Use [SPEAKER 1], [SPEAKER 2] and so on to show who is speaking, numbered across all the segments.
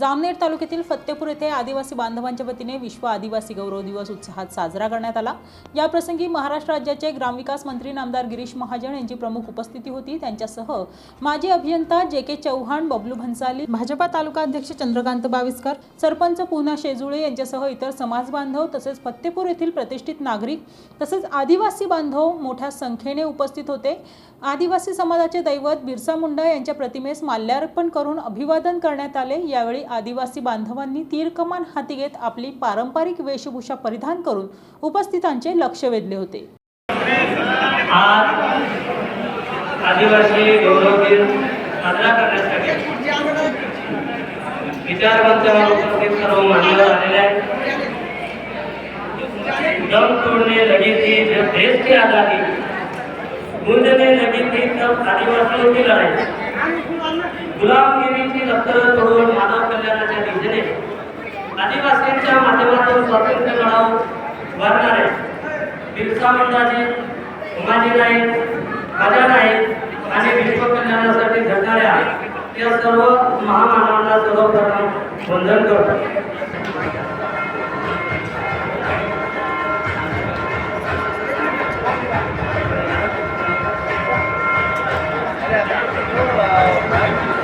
[SPEAKER 1] जामनेर तालुक्यातील फत्तेपूर येथे आदिवासी बांधवांच्या वतीने विश्व आदिवासी गौरव दिवस उत्साहात साजरा करण्यात आला. याप्रसंगी महाराष्ट्र राज्याचे ग्रामविकास मंत्री नामदार गिरीश महाजन यांची प्रमुख उपस्थिती होती. त्यांच्यासह माजी अभियंता जे के चव्हाण बबलू भन्साली भाजपा तालुका अध्यक्ष चंद्रकांत बाविस्कर सरपंच पूना शेजुळे यांच्यासह इतर समाज बांधव तसेच फत्तेपूर येथील प्रतिष्ठित नागरिक तसेच आदिवासी बांधव मोठ्या संख्येने उपस्थित होते. आदिवासी समाजाचे दैवत बिरसा मुंडा यांच्या प्रतिमेस माल्यार्पण करून अभिवादन करण्यात आले. यावेळी आदिवासी बांधवांनी तीरकमान हाती घेत आपली पारंपरिक वेशभूषा परिधान करून उपस्थितांचे लक्ष वेधले होते.
[SPEAKER 2] आदिवासी गौरव दिन साजरा करण्यासाठी. विचारवंत उपस्थित सर्व मान्यवर आलेले आहेत. दम थी जब देश की आजादी लगी थी तब आदिवासियों की लड़ाई गुलामगिरीची नंतर तोडून मानव कल्याणाच्या दिशेने आदिवासींच्या माध्यमातून स्वातंत्र्य लढाऊ भरणारे बिरसा मुंडाजी उमाजी नाईक राजा नाईक आणि विश्व कल्याणासाठी झटणाऱ्या या सर्व महामानवांना सर्वप्रथम वंदन करतो.
[SPEAKER 3] तिकडे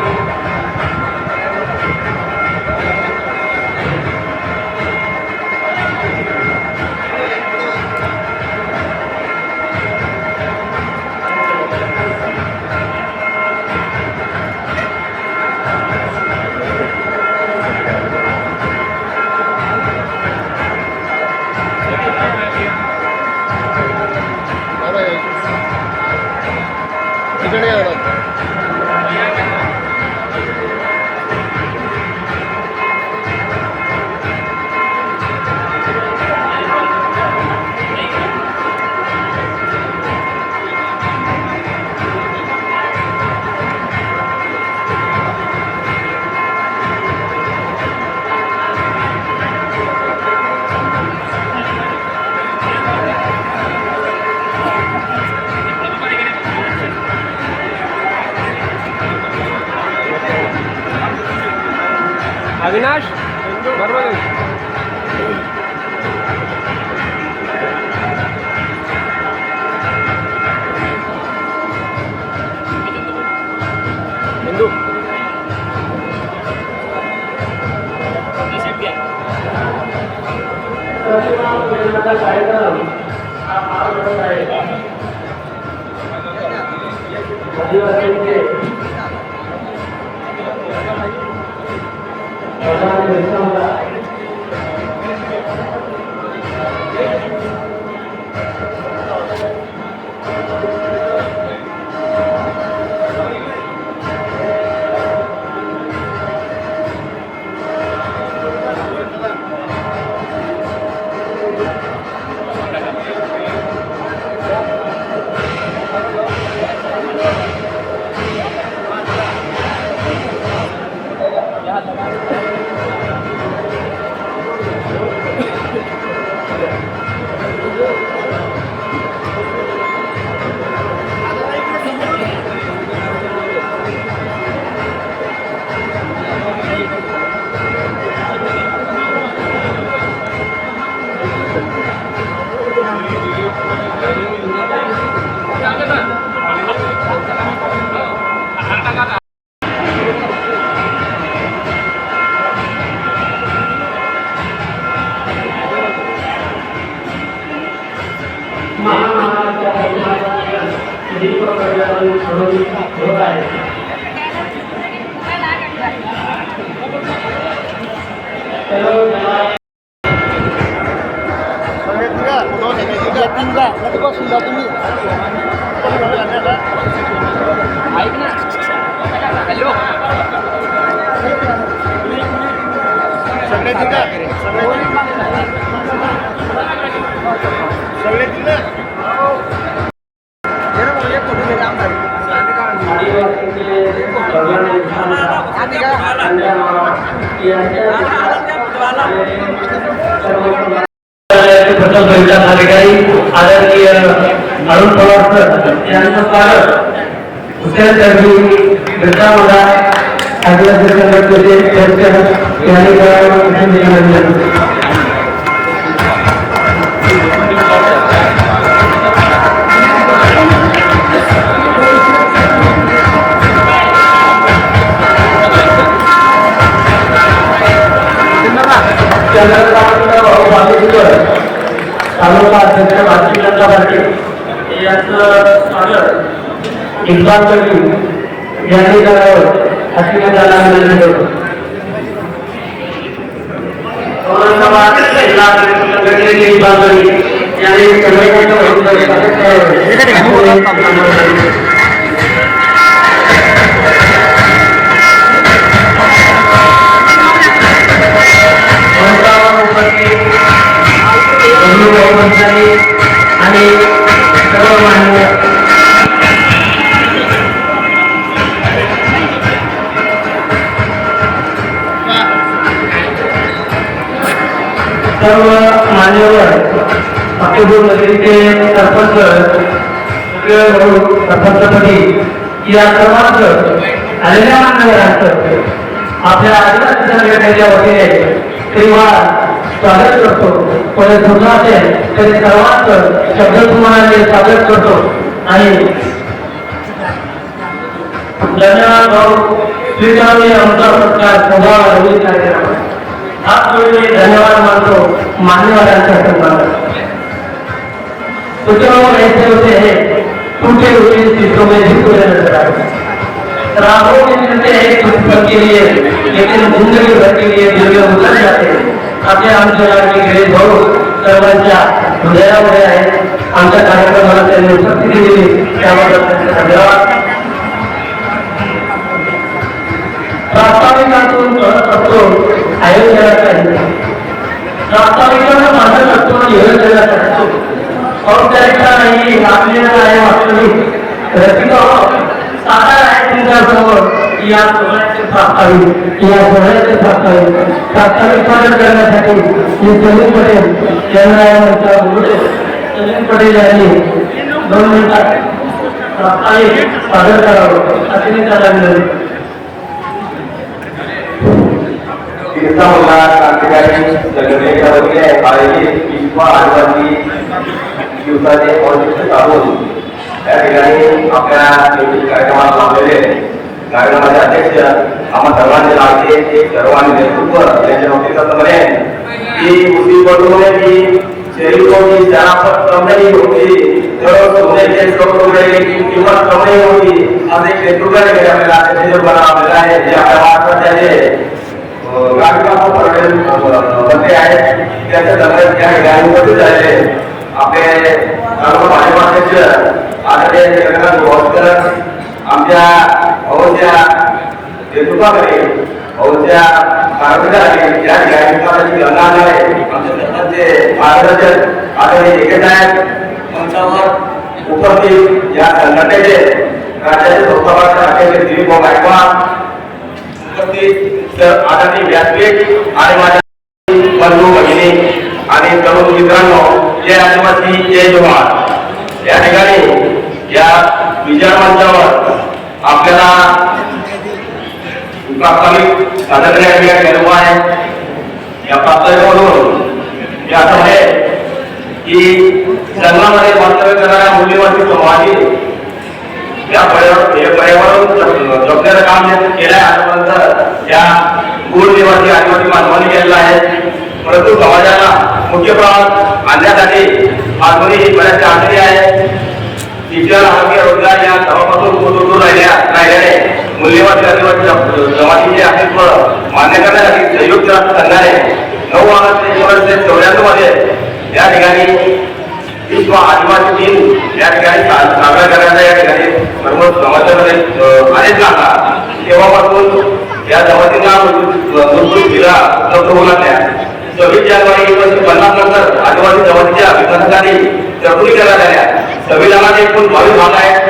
[SPEAKER 2] प्रथम परिचालन अधिकारी आदरणीय अरुण पवार सर यांचं स्वागत हुसेन दर्बी बिरसा मुंडा आदिवासी संघटनेचे चर्चा यांनी करावं तालुका अध्यक्ष भारतीय जनता पार्टी. यांचं स्वागत. इक्बाल कवी यांनी करावं अशी मी त्याला विनंती करतो. औरंगाबाद जिल्हा संघटनेचे इक्बाल कवी यांनी सगळ्यांचं स्वागत करावं. या सर्वांच आलेल्या मान्यवरांचं आपल्या आदिवासी संघटनेच्या वतीने श्रीमान स्वागत करतो. कोणी सुद्धा असेल तरी सर्वांचं शब्दसुमानाने स्वागत करतो. आणि धन्यवाद भाऊ. स्वीकारूया आमचा सत्कार स्वभाव रवी कार्यक्रम हात धन्यवाद मानतो मान्यवरांच्या सन्मानात होते टूटे हुए चीज़ों में भी कोई नज़र आए राहों में मिलते हैं कुछ पल के लिए, लेकिन ज़िंदगी भर के लिए दिल में उतर जाते हैं। आपल्या आमच्या गिरीश भाऊ सर्वांच्या हृदयामध्ये आहे आमच्या कार्यक्रमाला त्यांनी उपस्थिती दिली त्याबद्दल त्यांचे धन्यवाद प्रास्ताविकातून कळत असतो आयोजनाचा प्रास्ताविकानं माझं असतो नियोजनाचा असतो औपचारिकता नाही। आहे वास्तविक रसिका साकार आहे तुमच्यासमोर या सोहळ्याचे प्रास्ताविक या सोहळ्याचे प्रास्ताविक प्रास्ताविक स्वागत करण्यासाठी मी सलीम पटेल मंचावर बोलतो सलीम पटेल यांनी दोन मिनिटात प्रास्ताविक सादर करावं असे मी त्याला विनंती
[SPEAKER 4] बिरसा मुंडा क्रांतिकारी संघटनेच्या वतीने आयोजित विश्व आदिवासी दिवसाचे औचित्य साधून या ठिकाणी आपल्या नियोजित कार्यक्रमाला लावलेले कार्यक्रमाचे अध्यक्ष आम्हा सर्वांचे लाडके एक सर्वांनी नेतृत्व यांच्या असं म्हणेन की उसी बटूने की शरीरों की शराफत कम नहीं होती जो सोने के सौ टुकड़े की कीमत कम नहीं होती। आज एक नेतृत्व ने आपल्याला अध्यक्ष बनवलेला आहे जे आपल्या महाराष्ट्राचे गाडीकाम पटेल बंदे आहेत त्याच्या दरम्यान त्या ठिकाणी उपस्थित झालेले आपले तालुका भाजपा आदरणीय जगन्नाथ गोवास्कर आमच्या भाऊच्या नेतृत्वाखाली भाऊच्या मार्गदर्शनाखाली या ठिकाणी विकासाची आमच्या सरकारचे मार्गदर्शक आदरणीय एके मंचावर उपस्थित या संघटनेचे राज्याचे संस्थापक अध्यक्ष दिलीप गायकवाड उपस्थित आदरणीय व्यासपीठ आणि माझ्या बंधू भगिनी आणि तरुण मित्रांनो जय आदिवासी जय जवान या ठिकाणी या विजय मंचावर आपल्याला प्रास्ताविक सादर करण्यात गेलो आहे. या प्रास्ताविकामधून हे असं आहे की जंगलामध्ये वास्तव्य करणाऱ्या मूल्यवादी समाजी या पर्यावरण जपण्याचं काम जे केलं आहे आतापर्यंत या मूळ निवासी आदिवासी मानवाने केलेलं आहे. परंतु समाजाला मुख्य प्रवाह आणण्यासाठी आजवरी बऱ्याचशा अडचणी आहेत शिक्षण आरोग्य रोजगार या सर्वांपासून दूर दूर राहिल्या राहिल्याने मूल्यवान जमातीचे अस्तित्व मान्य करण्यासाठी संयुक्त संघाने नऊ ऑगस्ट एकोणीसशे चौऱ्याण्णवमध्ये या ठिकाणी विश्व आदिवासी दिन या ठिकाणी साजरा करण्याचा या ठिकाणी सर्व समाजामध्ये आदेश लागला तेव्हापासून या जमातींना मूलभूत उपलब्ध होऊ लागल्या सव्वीस जानेवारी एकोणीसशे पन्नास नंतर आदिवासी जमातीच्या विकासासाठी तरतुदी करण्यात आल्या. संविधानात एकूण बावीस भाग आहेत.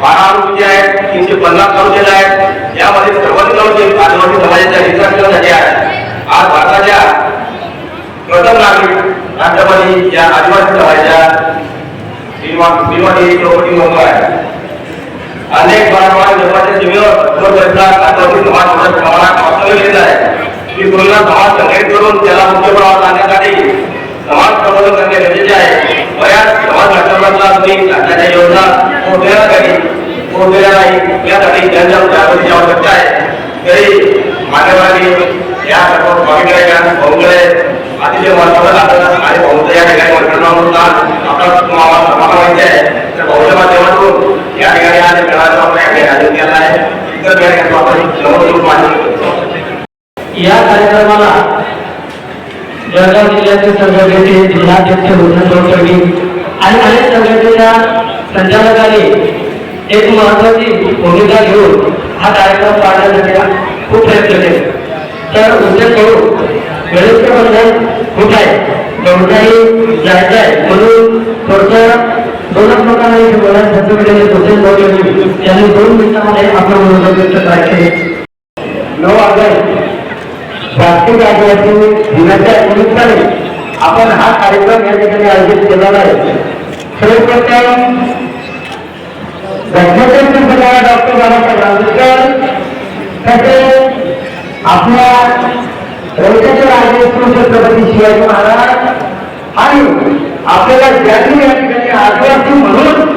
[SPEAKER 4] बारा अनुसूची आहेत तीनशे पन्नास तालुक्याला आहेत. यामध्ये सर्वाधिक तालुके आदिवासी समाजाच्या हितासाठी आहेत. आज भारताच्या प्रथम नागरिक राष्ट्रपती या आदिवासी समाजाच्या श्रीमती द्रौपदी आहे अनेक वारंवार जन्माच्या सीमेवर समोर करतात आदिवासी समाज मोठ्या प्रमाणात वास्तव्य केलेला आहे ही तुलना समाज संघटित करून त्याला मुख्य प्रवाहात आणण्यासाठी समाज प्रबोधन करणे गरजेचे आहे बऱ्याच समाज घटकांना तुम्ही शासनाच्या योजना पोहोचलेल्या नाही पोहोचलेल्या नाही यासाठी जागृतीची आवश्यकता आहे तरी मान्यवरांनी या सर्व स्वामीकडे भाऊकडे अतिशय महत्वाचं लागतं आणि भाऊचं या ठिकाणी म्हणून आपला तुम्हाला समाधान माहिती आहे. तर भाऊच्या माध्यमातून या ठिकाणी आज खेळाचा आपण या केला आहे. इतर ठिकाणी आपण नमस्कार मान्य
[SPEAKER 5] या कार्यक्रमाला जळगाव जिल्ह्याचे संघटनेचे जिल्हाध्यक्ष रुग्ण चौधरी आणि अनेक संघटनेच्या संचालकांनी एक महत्वाची भूमिका घेऊन हा कार्यक्रम पाडण्यासाठी खूप प्रयत्न केले. तर उद्योग करू. वेळेचं बंधन खूप आहे? कोणत्याही जायचं आहे? म्हणून थोडसं दोनच इथे बोलायला भूषण चौधरी यांनी दोन मिनिटांमध्ये आपलं मनोरंजन व्यक्त करायचे. नऊ ऑगस्ट. राष्ट्रीय आदिवासी दिनाच्या निमित्ताने आपण हा कार्यक्रम या ठिकाणी आयोजित केलेला आहे. सर्वप्रथम राज्याचे डॉक्टर बाबासाहेब आंबेडकर तसेच आपल्या रविचंद्र राजे छत्रपती शिवाजी महाराज आणि आपल्याला ज्यांनी या ठिकाणी आदिवासी म्हणून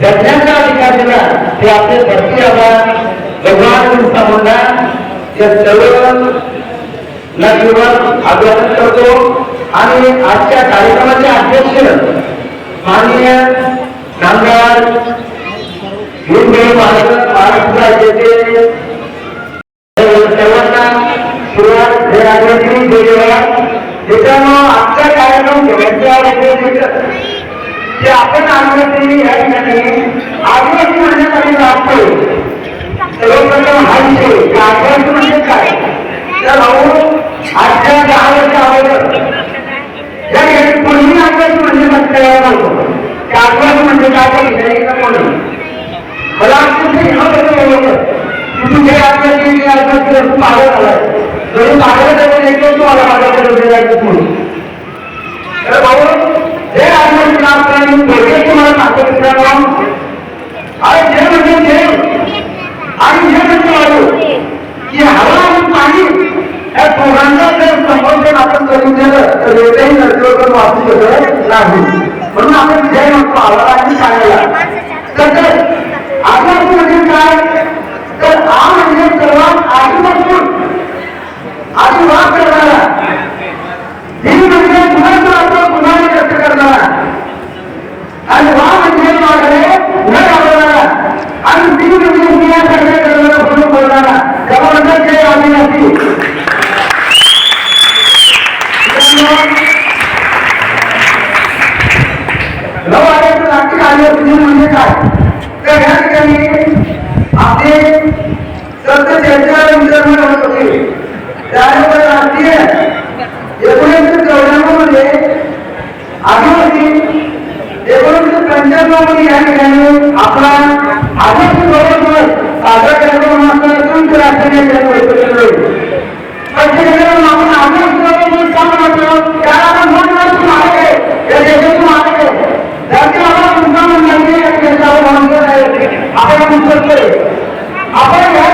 [SPEAKER 5] जगण्याचा अधिकार दिला ते आपले धरती आभार. भगवान बिरसा मुंडा या सर्व नदीवर अभिवादन करतो. आणि आजच्या कार्यक्रमाचे अध्यक्ष माननीय कामगार हे महाराष्ट्र राज्याचे सर्वांना सुरुवात हे आदिवासी देवा त्याच्यामुळं आजचा कार्यक्रम घेण्याच्या जे आपण आदिवासी या ठिकाणी आदिवासी म्हणण्यासाठी लागतो सर्वप्रथम हा विषय आदिवासी म्हणजे काय? तर भाऊ आजच्या दहा वर्ष अगोदर या ठिकाणी कोणी आदिवासी म्हणजे नव्हतं म्हणजे काय मला तुझे ह्या बद्दल तू जे आदिवासी जरी मागं जायचं नाही तू मला माझ्याकडे जायचं म्हणून तर भाऊ हे तुम्हाला आणि जे म्हणजे जे आणि जे म्हणजे वाढू. की हवा आणि पाणी या जर संबोधन आपण करून दिलं तर एकही नदीवर वाचू शकत नाही. म्हणून आपण विजय म्हणतो आवारांनी सांगायला. तर तसंच आदिवासी म्हणजे काय तर हा म्हणजे सर्वात आधीपासून आदिवास करणारा ही म्हणजे गुन्हा आपण गुन्हा व्यक्त करणारा आणि वा म्हणजे मागणे न घालवणारा आणि मी म्हणजे मी या सगळ्या करणारा म्हणून बोलणारा त्यामुळे जे आदिवासी नऊ आल्याचं नाशिक आदिवासी दिन म्हणजे काय तर या ठिकाणी आपले संत चर्चा विचारणा होत होते त्यानंतर राष्ट्रीय एकोणीसशे चौऱ्याण्णवमध्ये आदिवासी एकोणीसशे पंच्याण्णवमध्ये या ठिकाणी आपला आदिवासी गौरव दिवस साजरा आपण आदिवासी गौरव दिवस का त्याला आपण दोन वर्ष या देशातून त्याचे आपण तुमचा आपण आपण या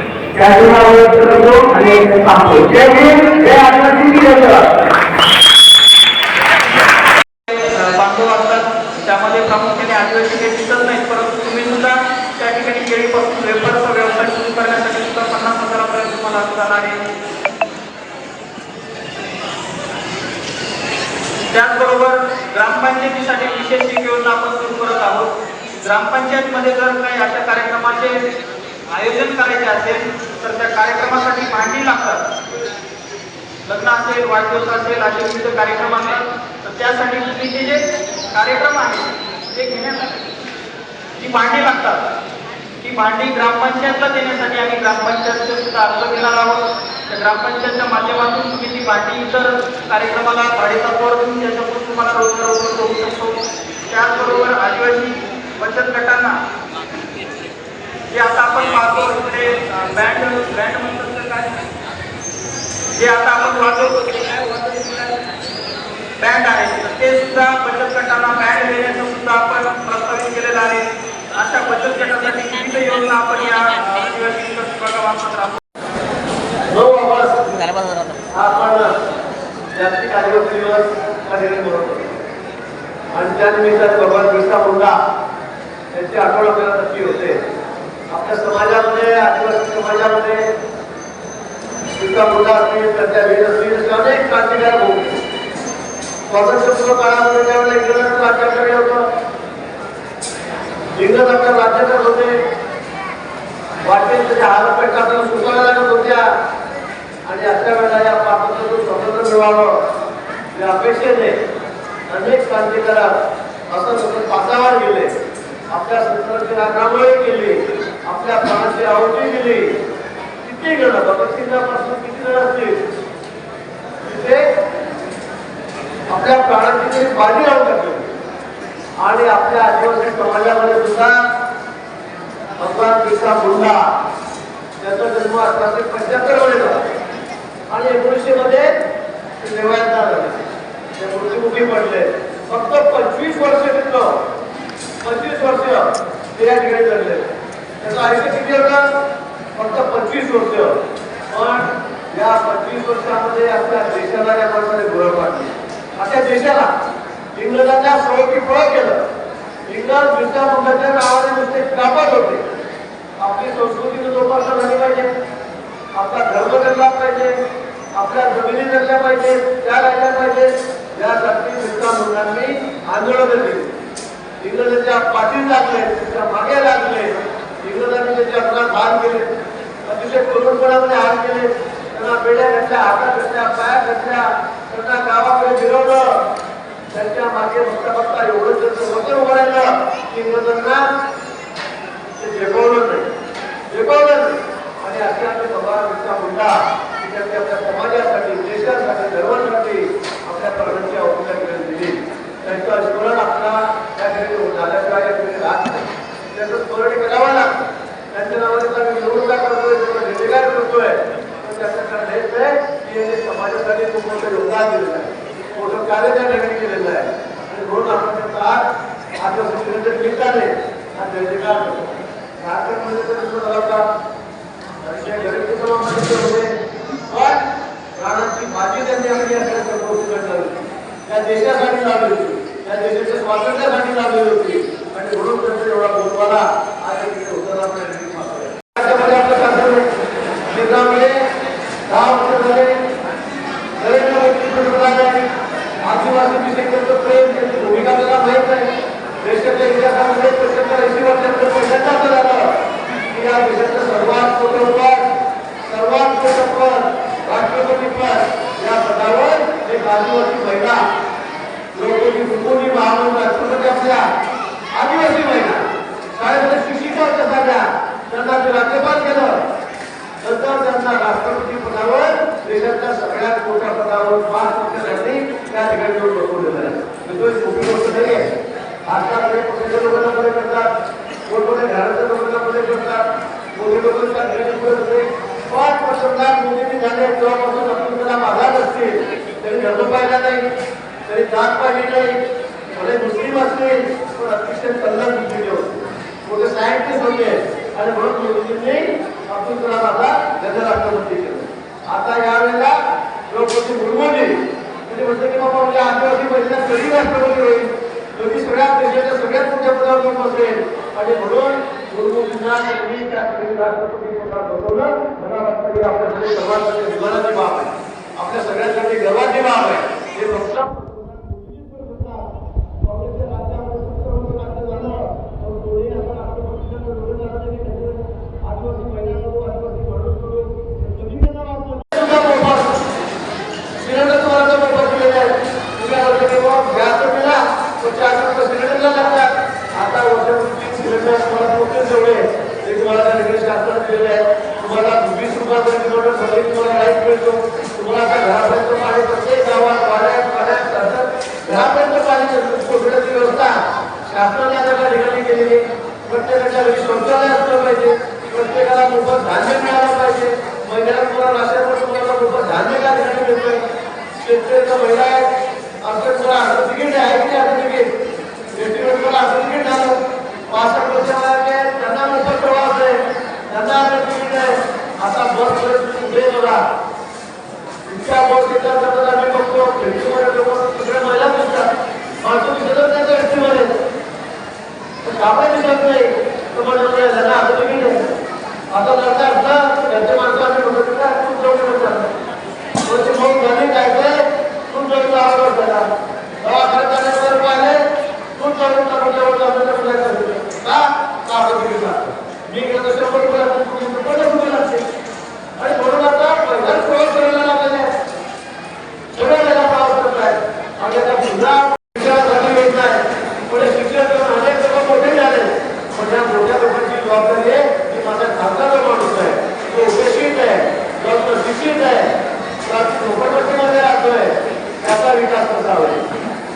[SPEAKER 5] त्या मनोरंजन करणार आणि मला या ठिकाणी सांगतो जय भीम जय आदिवासी जय जवाहर.
[SPEAKER 6] बांधव असतात त्यामध्ये प्रामुख्याने आदिवासी काही दिसत नाहीत परंतु तुम्ही सुद्धा त्या ठिकाणी केळीपासून वेफरचा व्यवसाय सुरू करण्यासाठी सुद्धा पन्नास हजारापर्यंत तुम्हाला अनुदान आहे त्याचबरोबर ग्रामपंचायतीसाठी विशेष एक योजना आपण सुरू करत आहोत ग्रामपंचायतमध्ये जर काही अशा कार्यक्रमाचे आयोजन करायचे असेल तर त्या कार्यक्रमासाठी भांडी लागतात लग्न असेल वाढदिवस असेल असे विविध कार्यक्रम असतात तर त्यासाठी तुम्ही जे कार्यक्रम आहेत ते घेण्यासाठी जी भांडी लागतात ती भांडी ग्रामपंचायतला देण्यासाठी आम्ही ग्रामपंचायतचे सुद्धा अर्ज घेणार आहोत. त्या ग्रामपंचायतच्या माध्यमातून तुम्ही ती भांडी इतर कार्यक्रमाला भाडेतत्वावर देऊन त्याच्यातून तुम्हाला रोजगार उपलब्ध होऊ शकतो. त्याचबरोबर आदिवासी बचत गटांना जे आता आपण पाहतो इकडे बँड बँड म्हणतात तर काय जे आता आपण वाजवतो बँड आहे. ते सुद्धा बचत गटांना बँड देण्याचं सुद्धा आपण प्रस्तावित केलेलं आहे. अशा बचत गटासाठी विविध योजना आपण या
[SPEAKER 7] हा आपण जागतिक आदिवासी दिवस कार्यक्रम बनवतो आणि त्यानिमित्ताने भगवान बिरसा मुंडा. यांची आठवण आपल्याला नक्की होते. आपल्या समाजामध्ये आदिवासी समाजामध्ये बिरसा मुंडा असतील अनेक क्रांतिकारक होते. स्वातंत्र्यपूर्व काळामध्ये त्यावेळेला इंग्रज आपल्या राज्याकडे होते. वाटेल त्याच्या हालपेट आपल्याला लागत होत्या. आणि अशा वेळेला या पात्रातून स्वतंत्र मिळावं या अपेक्षेने अनेक क्रांतिकारक असं तसं पासावर गेले. आपल्या संस्कृतीची रांगामुळे केली. आपल्या प्राणाची आवडी दिली. किती भगतसिंगापासून किती जण असतील तिथे आपल्या प्राणाची तरी बाजी लावून टाकली आणि आपल्या आदिवासी समाजामध्ये सुद्धा भगवान बिरसा मुंडा त्याचा जन्म अठराशे पंच्याहत्तरमध्ये झाला. आणि एकोणीसशे मध्ये ते नेवायला झाले. ते मृत्युमुखी पडले. फक्त पंचवीस वर्ष तिथं. पंचवीस वर्ष ते या ठिकाणी घडले त्याचं आयुष्य किती होतं? फक्त पंचवीस वर्ष. पण या पंचवीस वर्षामध्ये आपल्या देशाला या माणसाने गौरव पाडली. अशा देशाला इंग्रजांच्या सवयी फळ केलं. इंग्रज दुसऱ्या मुंडाच्या नावाने नुसते कापत होते. आपली संस्कृती जोपासना झाली पाहिजे. आपला धर्म जगला पाहिजे. आपल्या जमिनी जगल्या पाहिजे. त्या राहिल्या पाहिजे. यासाठी दुसऱ्या मुलांनी आंदोलन केली इंग्रजांच्या पाठी लागले त्या मागे लागले. इंग्रजांनी त्याच्या अपघात भाग केले अतिशय करुणपणामध्ये हात केले. त्यांना बेड्या घातल्या हातात घातल्या पाया घातल्या. त्यांना गावाकडे फिरवलं. त्यांच्या मागे बघता बघता एवढं त्यांचं वचन उभारायला की इंग्रजांना ते जगवलं नाही. जगवलं नाही. आणि असे आपले भगवान मुलगा की त्यांनी आपल्या समाजासाठी देशासाठी धर्मासाठी आपल्या प्राणांची केली. दिली त्यांचं स्मरण आपला त्या ठिकाणी झाल्याशिवाय या ठिकाणी राहत नाही. त्याचं स्मरण करावं लागतं. त्यांच्या नावाने निवडणुका करतो किंवा निर्णय करतोय तर त्याचं कारण हेच आहे की यांनी समाजासाठी खूप मोठं योगदान दिलेलं आहे. मोठं कार्य त्या ठिकाणी केलेलं आहे. आणि म्हणून आपण त्यांचा आज आदिवासी दिनाच्या निमित्ताने हा जयजयकार करतो झारखंडमध्ये म्हणजे तर सुरू झाला होता अतिशय गरीब कुटुंबामध्ये होते. पण प्राणांची त्यांनी आपली त्या देशासाठी लावली होती. त्या देशाच्या स्वातंत्र्यासाठी लावली होती. आणि म्हणून त्यांचा एवढा बोलवाला आज होताना आपण यांनी राज्यामध्ये आपलं शासन दहा वर्ष झाले नरेंद्र मोदी पंतप्रधान आहे आदिवासी विषयीचं प्रेम त्यांची भूमिका त्याला माहीत नाही. देशाच्या इतिहासामध्ये प्रचंड ऐंशी वर्षांचं पहिल्यांदा असं की या देशाचं सर्वात मोठं पद सर्वात मोठं पद राष्ट्रपती पद या पदावर एक आदिवासी महिला लोकांची मुकुनी महाराज राष्ट्रपती आपल्या आदिवासी महिला. शाळेमध्ये शिक्षिका होत्या सगळ्या. त्यांना ते राज्यपाल केलं. नंतर त्यांना राष्ट्रपती पदावर देशातल्या सगळ्यात मोठ्या पदावर पाच वर्षासाठी त्या ठिकाणी येऊन बसवलेलं आहे. म्हणजे तो एक मोठी गोष्ट नाही आहे. भारतामध्ये पक्षाच्या लोकांना मध्ये करतात मोठमोठ्या घराच्या लोकांना मध्ये करतात मोदी लोकांच्या त्या ठिकाणी पुढे होते पाच वर्षांना मोदींनी झाले तेव्हापासून आपण त्याला मागात असतील त्यांनी धर्म पाहिला नाही त्यांनी जात पाहिली नाही. भले मुस्लिम असतील पण अतिशय कल्याण बुद्धीचे होते मोठे सायंटिस्ट होते. आणि म्हणून मोदींनी अब्दुल कलामाला गणराष्ट्रपती केलं आता यावेळेला द्रौपदी मुर्मूजी म्हणजे म्हणते की बाबा म्हणजे आदिवासी महिला कधी राष्ट्रपती होईल. म्हणजे कधी सगळ्या देशाच्या सगळ्यात मोठ्या पदावर जाऊन बसेल आणि म्हणून मुर्मूजींना त्यांनी त्या राष्ट्रपती पदावर बसवलं मला वाटतं की आपल्यासाठी सर्वांसाठी अभिमानाची बाब आहे. आपल्या सगळ्यांसाठी गर्वाची बाब आहे. हे फक्त काँग्रेसच्या राज्यामध्ये सत्तर वर्ष राज्य झालं पण कोणी असं राष्ट्रपतीच्या विरोधात आदिवासी दिलेले आहेत तुम्हाला वीस रुपयापर्यंत किलोमीटर सगळी तुम्हाला लाइट मिळतो. तुम्हाला आता घरापर्यंत पाणी प्रत्येक गावात वाड्यात पाण्यात घरापर्यंत पाणी व्यवस्था शासनाने आता त्या ठिकाणी केलेली आहे. प्रत्येकाच्या घरी शौचालय असलं पाहिजे. प्रत्येकाला मोफत धान्य मिळालं पाहिजे. महिन्याला तुम्हाला राशन तुम्हाला मोफत धान्य त्या ठिकाणी मिळतंय शेतकऱ्याच्या महिला आहेत आमच्या तुला असं तिकीट आहे की नाही असं तिकीट शेतीवर असं तिकीट झालं पासष्ट वर्षाला मी गेलो शंभर रुपये लागतात तुम्ही पन्नास रुपये लागते आणि म्हणून आता पहिलाच प्रवास करायला लागलेला आहे सगळ्या जगा प्रवास करत आहेत आणि आता पुन्हा शिक्षणासाठी येत नाही पुढे शिक्षण करून अनेक लोक मोठे झाले पण या मोठ्या लोकांची जबाबदारी आहे. की माझ्या खासदार माणूस आहे. तो उपेक्षित आहे. जो शिक्षित आहे. तो झोपडपट्टीमध्ये राहतोय. त्याचा विकास कसा होईल?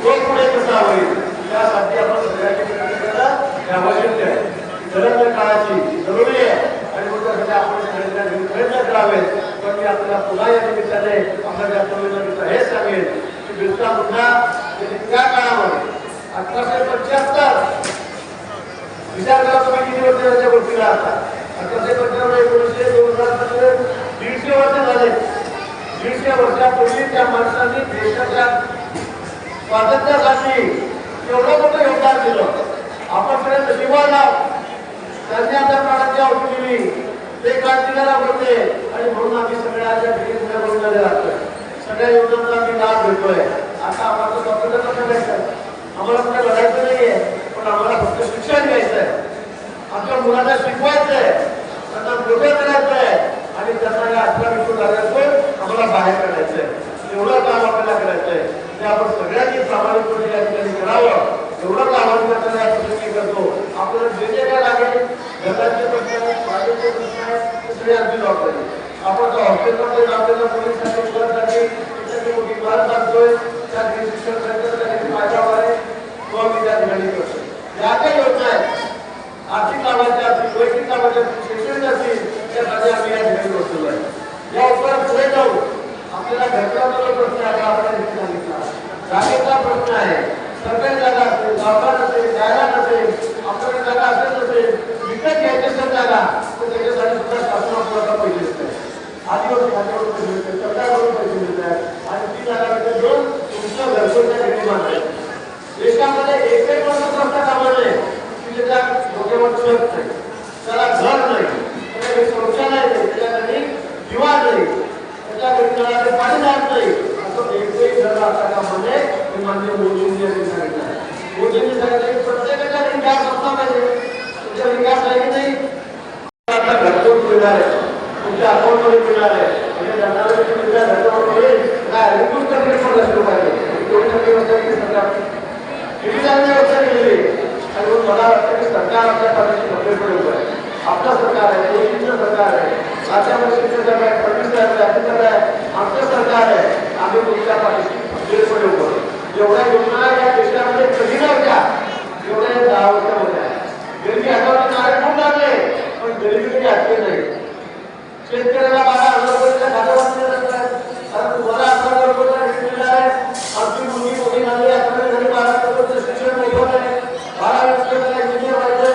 [SPEAKER 7] तो पुढे कसा होईल? त्यासाठी आपण सगळ्यांची आवश्यक आहे. गरज काळाची जरुरी आहे. आणि मग त्यासाठी आपण सगळ्यांना प्रयत्न करावेत. पण मी आपल्याला पुन्हा या निमित्ताने आपल्या जास्त संविधानाचं हे सांगेन की बिरसा मुंडा त्या काळामध्ये अठराशे पंच्याहत्तर विचार करा तुम्ही किती वर्ष त्याच्या गोष्टीला आता अठराशे पंच्याण्णव एकोणीसशे दोन हजार पंचवीस दीडशे वर्ष झाले दीडशे वर्षापूर्वी त्या माणसांनी देशाच्या स्वातंत्र्यासाठी एवढं मोठं योगदान दिलं आपण सगळे नशिबान त्यांनी आता प्राणाची आवडी दिली ते क्रांतिकार होते आणि म्हणून आम्ही सगळ्या ज्या ठिकाणी बनवलेले राहतोय सगळ्या योजनांचा आम्ही लाभ घेतोय आता आम्हाला स्वातंत्र्य कसं घ्यायचं आम्हाला कुठे लढायचं नाहीये. पण आम्हाला फक्त शिक्षण घ्यायचं आहे आमच्या मुलांना शिकवायचं आहे त्यांना मोठं करायचं आहे आणि त्यांना या अठरा विषय लागल्याचं आम्हाला बाहेर काढायचं आहे एवढं काम आपल्याला करायचं आहे ते आपण सगळ्यांनी प्रामाणिकपणे या ठिकाणी करावं. एवढं काम आम्ही आता या ठिकाणी करतो. आपल्याला जे जे काय लागेल घराचे प्रश्न आहेत शाळेचे प्रश्न आहेत ते सगळे आमची जबाबदारी. आपण त्या हॉस्टेलमध्ये आपल्याला मुलींसाठी मुलांसाठी त्याची मोठी इमारत बांधतोय. त्या ठिकाणी शिक्षण संस्थेचा त्या फायदा आहे तो आम्ही त्या ठिकाणी करतो. ज्या काही योजना आहेत आर्थिक लाभाच्या असतील वैयक्तिक लाभाच्या असतील शैक्षणिक असतील त्यासाठी आम्ही या ठिकाणी बसलेलो आहे. या उपरांत पुढे जाऊ आपल्याला घरचा जो प्रश्न आहे आपण सांगितला. जागेचा प्रश्न आहे. सरकारी जागा असेल गावठाण असेल जागा असेल आपल्याकडे जागा असेल नसेल विकत घ्यायची असेल जागा तर त्याच्यासाठी सुद्धा शासन आपल्याला पैसे देत आहे आदिवासी खात्यावरून पैसे मिळत आहेत सरकारकडून पैसे मिळत आहेत आणि ती जागा विकत घेऊन तुमच्या घरपोच्या घरी बांधायचं देशामध्ये एकही माणूस रस्ता कामा नये की त्याच्या डोक्यावर छत नाही त्याला घर नाही त्याच्या घरी शौचालय नाही त्याच्या घरी दिवा नाही त्याच्या घरी नळाचे पाणी जात नाही असं एकही घर राहता कामा नये हे मान्य मोदींनी यांनी सांगितलं आहे. मोदींनी सांगितलं की प्रत्येकाच्या घरी गॅस असला पाहिजे तुमच्या घरी गॅस आहे की नाही आता घरपोच मिळणार आहे तुमच्या अकाउंटमध्ये मिळणार आहे म्हणजे जाणारे तुमच्या घरच्यामध्ये काय रिक्रूट करणे पण असलं पाहिजे दोन टक्के व्यवस्था केली सरकार किती चांगली व्यवस्था केलेली आणि मग मला वाटतं की सरकार आपल्या पाण्याची भरपूर पडू आहे आपलं सरकार आहे मोदींचं सरकार आहे राज्यामध्ये शिक्षण आहे फडणवीस आहे अजित आहे आमचं सरकार आहे आम्ही तुमच्या पाठीशी खंबीरपणे एवढ्या योजना या देशामध्ये कधी नव्हत्या एवढ्या दहा वर्षा होत्या गरिबी हटवण्याचे नारे खूप लागले पण गरिबी कधी हटली नाही. शेतकऱ्याला बारा हजार रुपये खात्यावर दिले जातात कारण तुम्हाला अठरा हजार रुपयाचा ऋण मिळणार आहे आमची मुलगी मोठी झाली आपल्याला घरी बारा हजार रुपयाचं शिक्षण मिळवत आहे बारा वर्षाला इंजिनियर व्हायचंय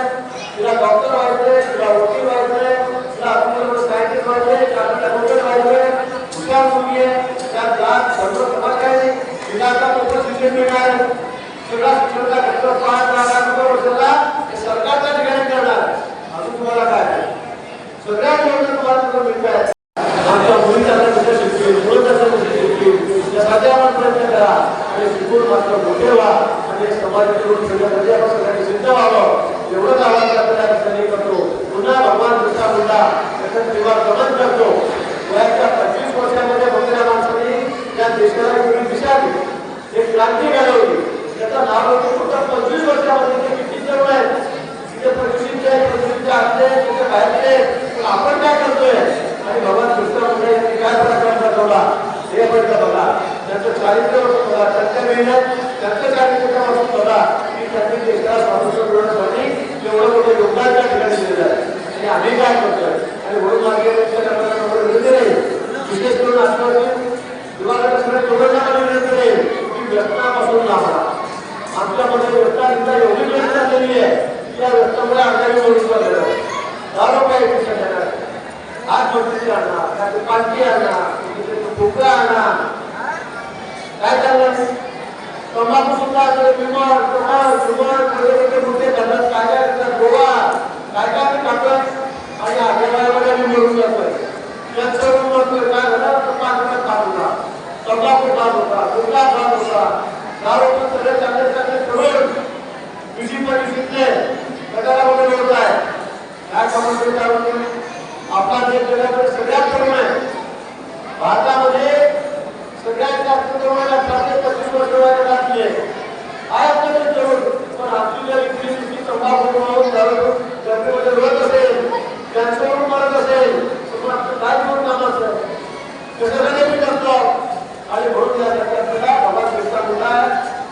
[SPEAKER 7] तिला डॉक्टर व्हायचंय तिला वकील व्हायचंय तिला अजून सायंटिस्ट व्हायचंय चार्टर्ड अकाउंटंट व्हायचंय हुशार मुलगी आहे त्या लाख सर्व समाज आहे तिला आता मोठं शिक्षण मिळणार. आहे सगळा पाच दहा लाख रुपये वर्षाला हे सरकारच्या ठिकाणी करणार. अजून तुम्हाला काय सगळ्या योजना तुम्हाला तिथं मिळत आहेत आमच्या मुली कसं शिकतील कसं शिकतील. प्रयत्न करा. आणि शिकून मात्र मोठे व्हा. आणि सगळ्यांनी सिद्ध व्हावं. एवढंच आवाज आपल्याला ठिकाणी करतो. पुन्हा भगवान बिरसा मुंडा याचं जीवा गमन करतो. वयाच्या पंचवीस वर्षामध्ये बघणाऱ्या माणसांनी या देशाला वेगळी दिशा दिली. एक क्रांती घडवली. त्याचा नाव होते फक्त पंचवीस वर्षामध्ये. ते किती जण आहेत? तिथे पंचवीसचे पंचवीसचे आतले तिथे बाहेरचे पण आपण काय करतोय? आणि भगवान कृष्णामध्ये यांनी काय प्रकार दाखवला हे बघा बघा. त्यांचं चारित्र्य बघा. त्यांच्या मेहनत त्यांचं कार्यक्रमापासून बघा. की त्यांनी देशाला स्वातंत्र्य मिळवण्यासाठी एवढं मोठं लोकांच्या त्या ठिकाणी दिलेलं आहे. आणि आम्ही काय करतोय? आणि वरून मार्गदर्शन करताना विशेष करून आजकाल तुम्हाला कसं जोडणार व्यसनापासून लाभा आमच्यामध्ये व्यसनाचा एवढी व्यस्त झालेली आहे की या व्यसनामुळे आजारी म्हणून झालेलं आहे दारू काय आज हात आणा काय पालखी आणा भुका आणा काय चाललं तंबाखू सुद्धा विमान कमर सुमर वेगवेगळे मुद्दे धरणात काय काय करतात गोवा. काय काय आम्ही खातोय? आणि आठवड्यामध्ये आम्ही मिळून जातोय. त्यांचं म्हणतोय काय झालं तर पाच रुपये खात होता तंबाखू खात होता गुटखा सगळे चांगले चांगले करून कृषी परिस्थितीतले गटाला वगैरे होत आहे काय समजते त्यामध्ये आपला देश जगामध्ये सगळ्यात तरुण आहे भारतामध्ये सगळ्यात जास्त तरुण अठराशे पस्तीस वर्ष वयाचे आहे आपल्याकडे तरुण पण आपली जर इथली कृषी तंबाखू बनवून दारू गर्दीमध्ये रोज असेल कॅन्सरवरून मरत असेल तर काय म्हणून काम असेल कशामध्ये मी करतो आणि म्हणून या आपल्याला भगवान कृष्णा मुंडा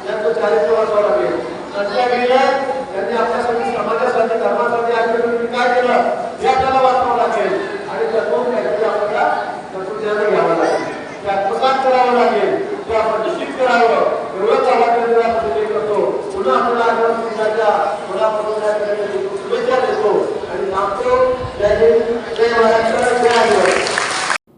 [SPEAKER 7] यांचं चारित्र्य वाचावं लागेल संजय गिरे आपल्यासाठी समाजासाठी धर्मासाठी आजपर्यंत काय केलं हे आपल्याला वाचावं लागेल आणि त्यातून काहीतरी आपल्याला तत्वज्ञान घ्यावं लागेल ते आत्मसात करावं लागेल ते आपण निश्चित करावं एवढंच आवाज आपण करतो पुन्हा आपल्याला आगमन दिवसाच्या पुन्हा पटवण्यासाठी शुभेच्छा देतो आणि सांगतो जय हिंद जय महाराष्ट्र जय आदिवासी